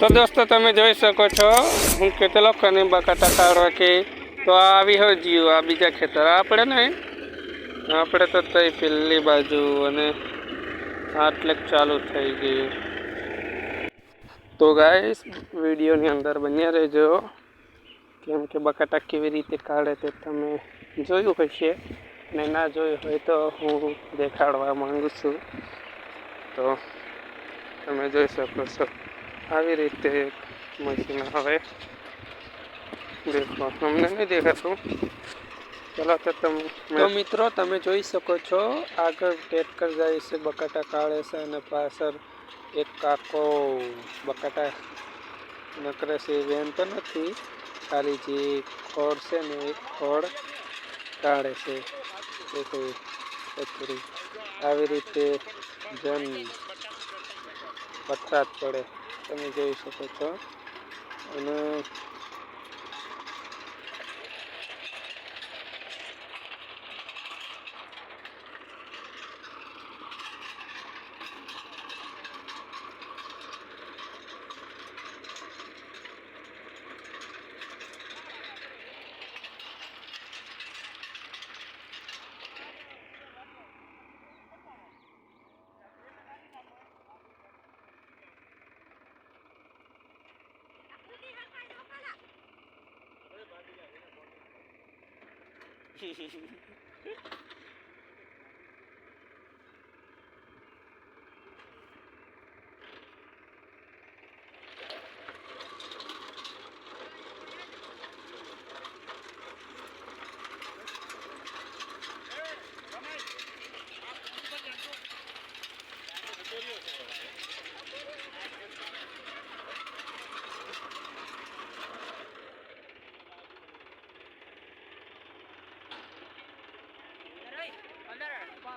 તો દોસ્તો, તમે જોઈ શકો છો, હું કેટલો કને બકાટા કાઢવા કે તો આ આવી હોય જીવ, આ બીજા ખેતર આપણે નહીં. આપણે તો તઈ પેલી બાજુ અને આટલે ચાલુ થઈ ગયું. તો ગાઈસ, વિડીયોની અંદર બન્યા રહેજો. કેમ કે બકાટા કેવી રીતે કાઢે તે તમે જોયું હશે ને ના જોયું હોય તો હું દેખાડવા માગું છું. તો તમે જોઈ શકો છો. આવી રીતે મશીન આવે દેખો અમને નહીં દેખાતું? ચલો તો તમે મિત્રો, તમે જોઈ શકો છો, આગળ ટેટકર જાય છે બકાટા કાઢે છે અને પાછળ એક કાકો બકાટા નકરે છે વેન તો નથી, ખાલી જે ખોડ છે ને એ ખોડ કાઢે છે દેખો કોઈ આવી રીતે જન વરસાદ પડે. તમે જોઈ શકો છો. અને Gracias.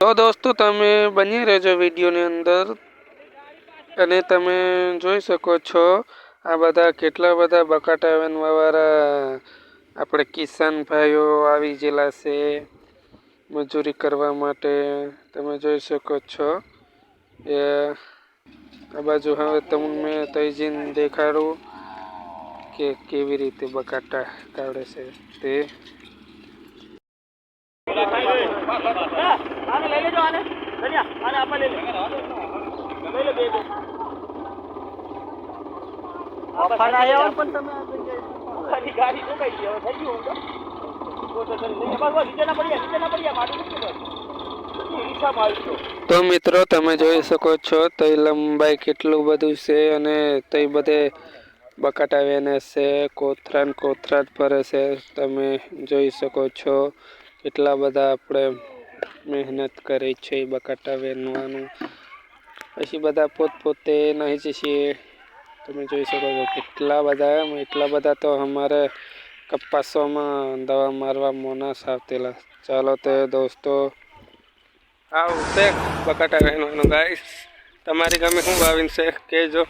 તો દોસ્તો, તમે બની રહેજો વિડીયોની અંદર અને તમે જોઈ શકો છો આ બધા કેટલા બધા બકાટા વેનવાવાળા આપણે કિસાન ભાઈઓ આવી ગયેલા છે મજૂરી કરવા માટે. તમે જોઈ શકો છો એ આ બાજુ હવે તમને તૈજીન દેખાડું કે કેવી રીતે બકાટા કાઢે છે તે. આને લઈ લેજો આને. ધન્યા આને આપણે લઈ લે લઈ લે બે બે ઓફર આયા પણ તમે ખાલી ગાડી તો હવે થઈ ગયું મિત્રો તમે જોઈ શકો છો તઈ લંબાઈ કેટલું બધું છે અને તઈ બધે બકાટા વેને છે કોથરાન કોથરાટ કોથરા ભરે છે. તમે જોઈ શકો છો કેટલા બધા આપણે મહેનત કરે છે બકાટા વેનવાનું. પછી બધા પોતપોતે નહીં છીએ તમે જોઈ શકો છો કેટલા બધા એમ એટલા બધા તો અમારે કપાસોમાં દવા મારવા મોનાસ આવતેલા ચાલો તે દોસ્તો, આવું શેખ બકાટા રહેવાનું ગાઈશ તમારી ગમે શું વાવીને છે કહેજો.